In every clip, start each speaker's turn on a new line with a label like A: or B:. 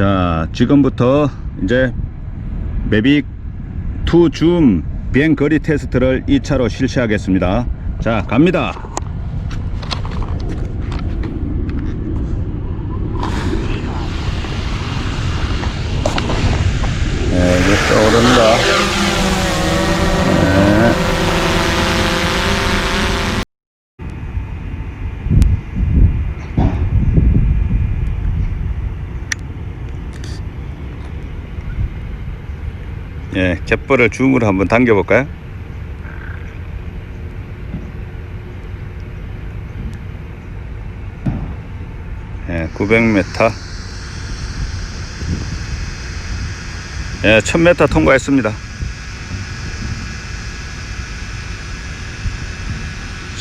A: 자, 지금부터 이제 매빅 2줌 비행 거리 테스트를 2차로 실시하겠습니다. 자, 갑니다. 네, 이제 떠오릅니다. 네. 예, 갯벌을 줌으로 한번 당겨 볼까요? 예, 900m. 예, 1000m 통과했습니다.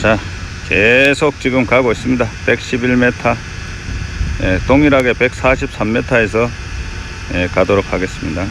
A: 자, 계속 지금 가고 있습니다. 111m. 예, 동일하게 143m에서 예, 가도록 하겠습니다.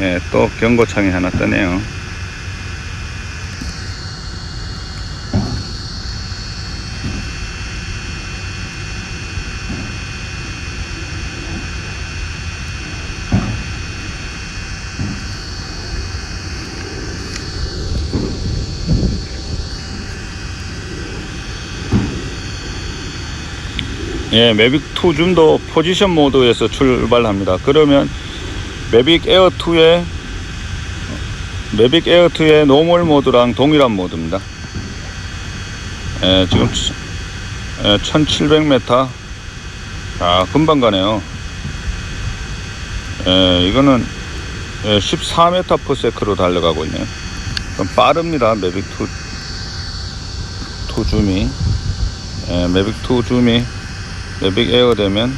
A: 예, 또 경고창이 하나 뜨네요. 예, 매빅 2 줌도 포지션 모드에서 출발합니다. 그러면 매빅 에어 2의 매빅 에어 2의 노멀 모드랑 동일한 모드입니다. 예, 지금 치- 예, 1700m. 아, 금방 가네요. 예, 이거는 예, 14m per sec로 달려가고 있네요. 좀 빠릅니다. 매빅 2, 2 줌이. 예, 매빅 2 줌이 매빅 에어 되면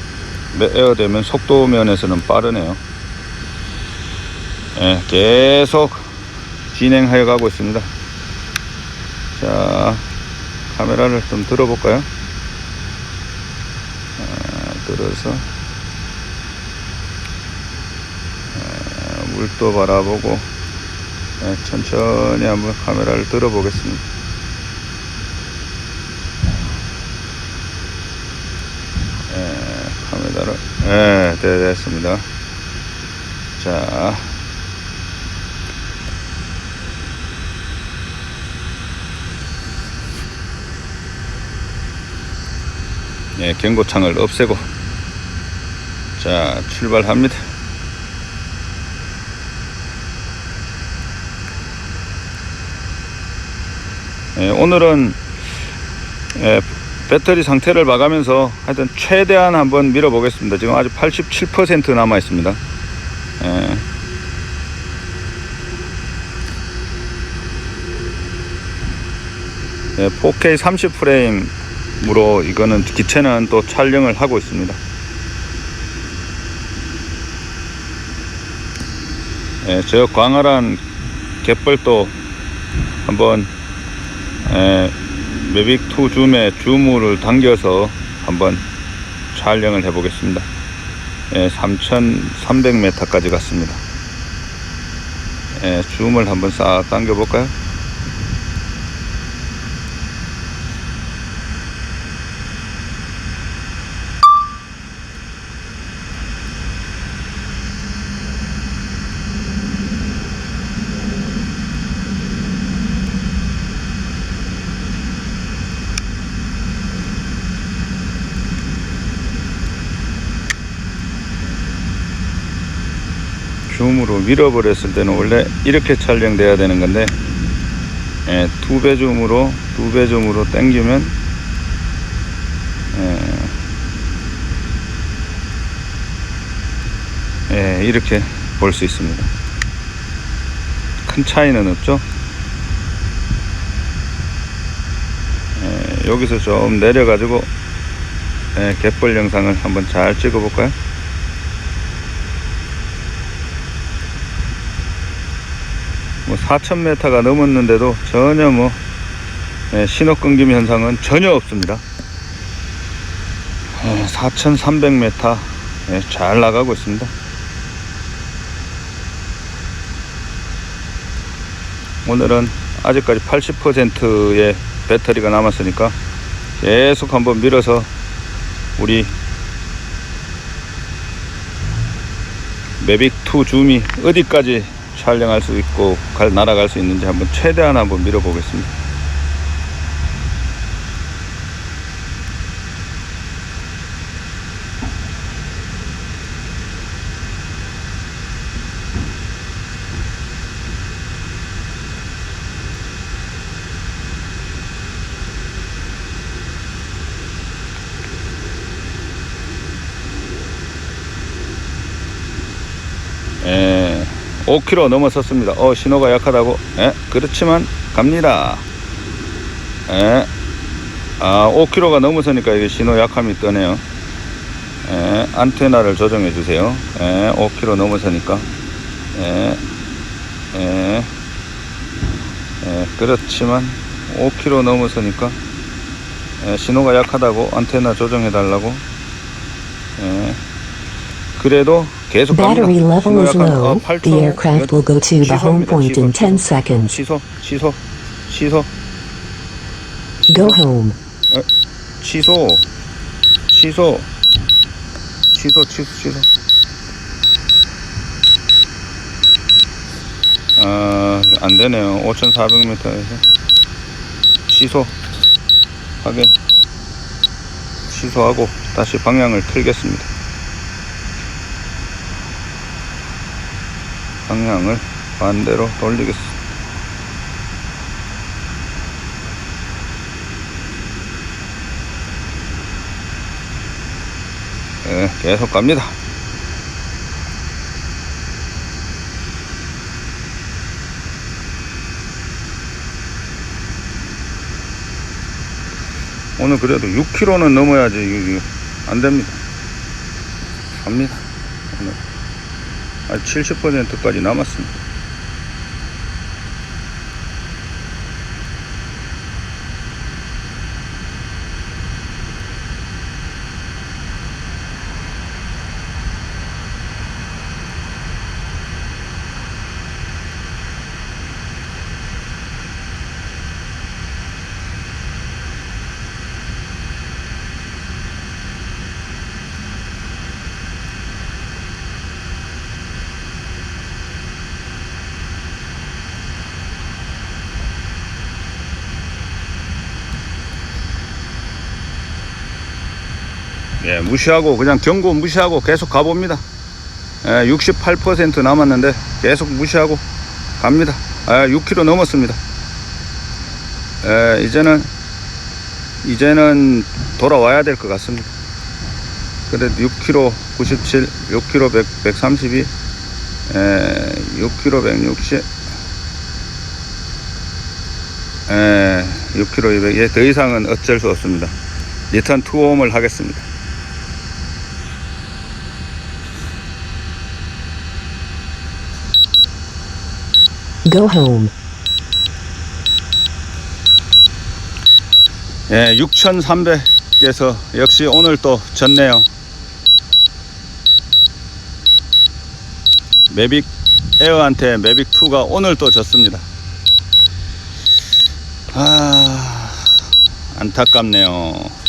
A: 매- 에어 되면 속도 면에서는 빠르네요. 예, 계속 진행하여 가고 있습니다. 자, 카메라를 좀 들어볼까요? 아, 들어서 아, 물도 바라보고 예, 천천히 한번 카메라를 들어보겠습니다. 예, 카메라를 예, 네, 됐습니다. 자, 예, 경고창을 없애고 자 출발합니다. 예, 오늘은 예, 배터리 상태를 봐가면서 하여튼 최대한 한번 밀어 보겠습니다. 지금 아직 87% 남아 있습니다. 예. 예, 4K 30프레임 으로 이거는 기체는 또 촬영을 하고 있습니다. 예, 저 광활한 갯벌도 한번 예, 매빅 2 줌에 줌을 당겨서 한번 촬영을 해 보겠습니다. 예, 3,300m까지 갔습니다. 예, 줌을 한번 싹 당겨 볼까요? 줌으로 밀어버렸을 때는 원래 이렇게 촬영돼야 되는 건데 예, 두배 줌으로 두 배 줌으로 당기면 예, 예, 이렇게 볼 수 있습니다. 큰 차이는 없죠? 예, 여기서 좀 내려 가지고 예, 갯벌 영상을 한번 잘 찍어 볼까요? 뭐 4,000m가 넘었는데도 전혀 뭐 예, 신호 끊김 현상은 전혀 없습니다. 예, 4,300m 예, 잘 나가고 있습니다. 오늘은 아직까지 80%의 배터리가 남았으니까 계속 한번 밀어서 우리 매빅2 줌이 어디까지 촬영할 수 있고 갈, 날아갈 수 있는지 한번 최대한 한번 밀어보겠습니다. 5km 넘어섰습니다. 어, 신호가 약하다고. 예, 그렇지만 갑니다. 예, 아, 5km가 넘어서니까 이게 신호 약함이 뜨네요. 예, 안테나를 조정해 주세요. 예, 5km 넘어서니까. 예, 예, 예, 그렇지만 5km 넘어서니까 예, 신호가 약하다고 안테나 조정해 달라고. 예, 그래도 계속 갑니다.
B: Battery level is
A: 신호 약한-
B: low.
A: 어, 8km.
B: The aircraft will go to the home
A: 취소합니다.
B: point in
A: 취소,
B: 10
A: 취소.
B: seconds.
A: 취소, 취소, 취소,
B: Go home.
A: 취소, 취소, 취소, 취소, 취소. 아, 안 되네요. 5,400m에서 취소, 확인. 취소하고 다시 방향을 틀겠습니다. 방향을 반대로 돌리겠습니다. 예, 계속 갑니다. 오늘 그래도 6km는 넘어야지 안 됩니다. 갑니다. 오늘 한 70%까지 남았습니다. 예, 무시하고 그냥 경고 무시하고 계속 가봅니다. 예, 68% 남았는데 계속 무시하고 갑니다. 아, 6km 넘었습니다. 예, 이제는 이제는 돌아와야 될 것 같습니다. 그래도 6km 97, 6km 100, 132, 에, 6km 160, 에, 6km 200, 예, 더 이상은 어쩔 수 없습니다. 리턴 투홈을 하겠습니다.
B: Go home.
A: 예, 6,300에서 역시 오늘 또 졌네요. 매빅 에어한테 매빅 2가 오늘 또 졌습니다. 아, 안타깝네요.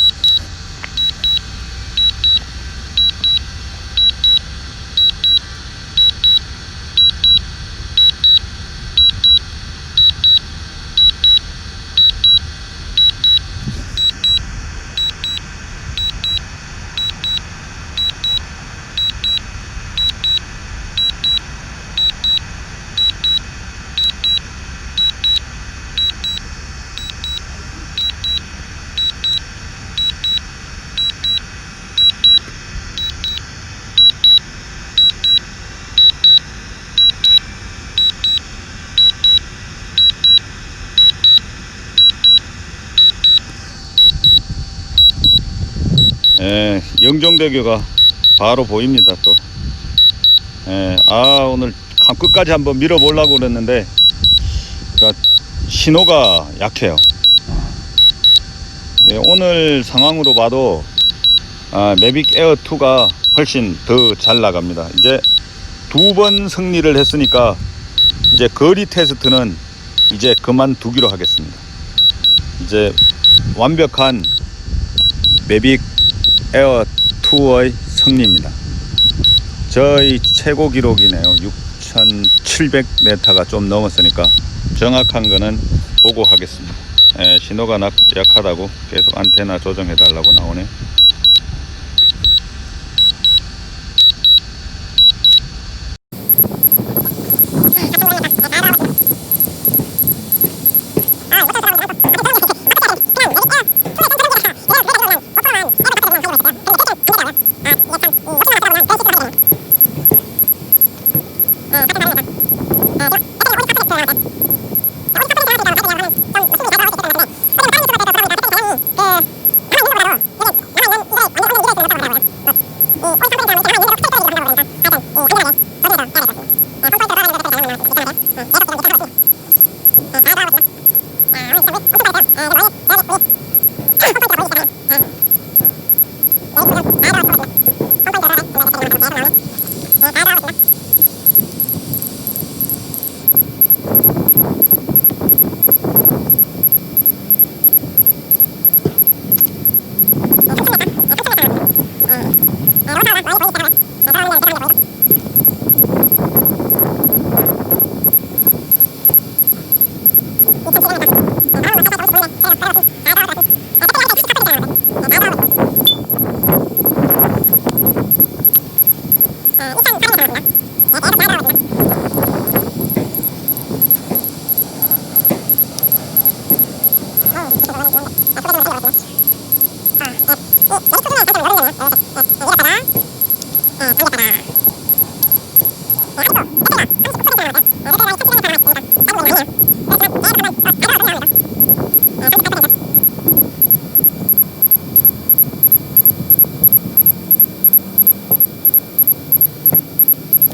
A: 예, 영종대교가 바로 보입니다 또. 예, 아 오늘 강 끝까지 한번 밀어보려고 그랬는데 그러니까 신호가 약해요. 예, 오늘 상황으로 봐도 아, 매빅 에어 2가 훨씬 더 잘 나갑니다. 이제 두 번 승리를 했으니까 이제 거리 테스트는 이제 그만두기로 하겠습니다. 이제 완벽한 매빅 에어 2의 승리입니다. 저희 최고 기록이네요. 6,700m가 좀 넘었으니까 정확한 거는 보고 하겠습니다. 예, 신호가 약- 약하다고 계속 안테나 조정해 달라고 나오네.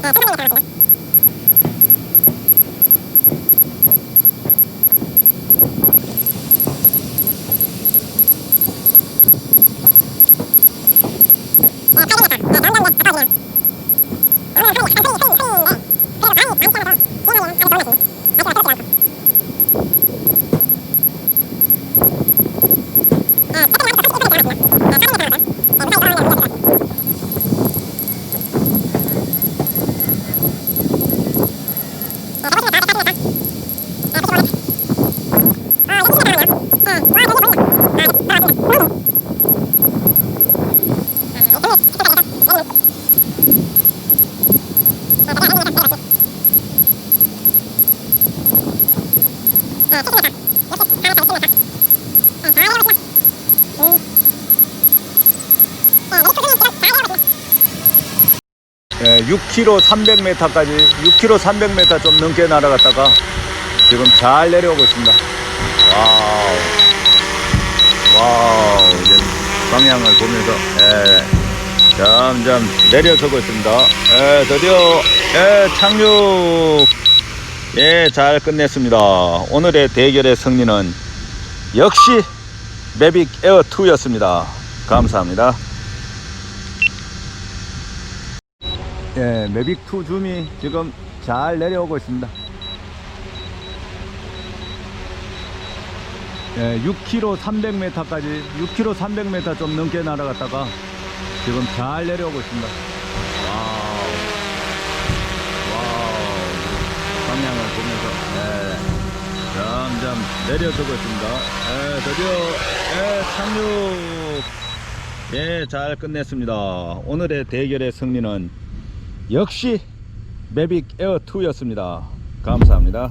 A: 예, 6km 300m까지 6km 300m 좀 넘게 날아갔다가 지금 잘 내려오고 있습니다. 와우. 와우. 이제 방향을 보면서 예, 점점 내려서고 있습니다. 예, 드디어 예, 착륙 예, 잘 끝냈습니다. 오늘의 대결의 승리는 역시 매빅 에어 2였습니다. 감사합니다. 예, 매빅2 줌이 지금 잘 내려오고 있습니다. 예, 6km 300m까지 6km 300m 좀 넘게 날아갔다가 지금 잘 내려오고 있습니다. 와우. 와우. 방향을 보면서 예, 점점 내려서고 있습니다. 예, 드디어 예, 착륙 예, 잘 끝냈습니다. 오늘의 대결의 승리는 역시 매빅 에어 2였습니다. 감사합니다.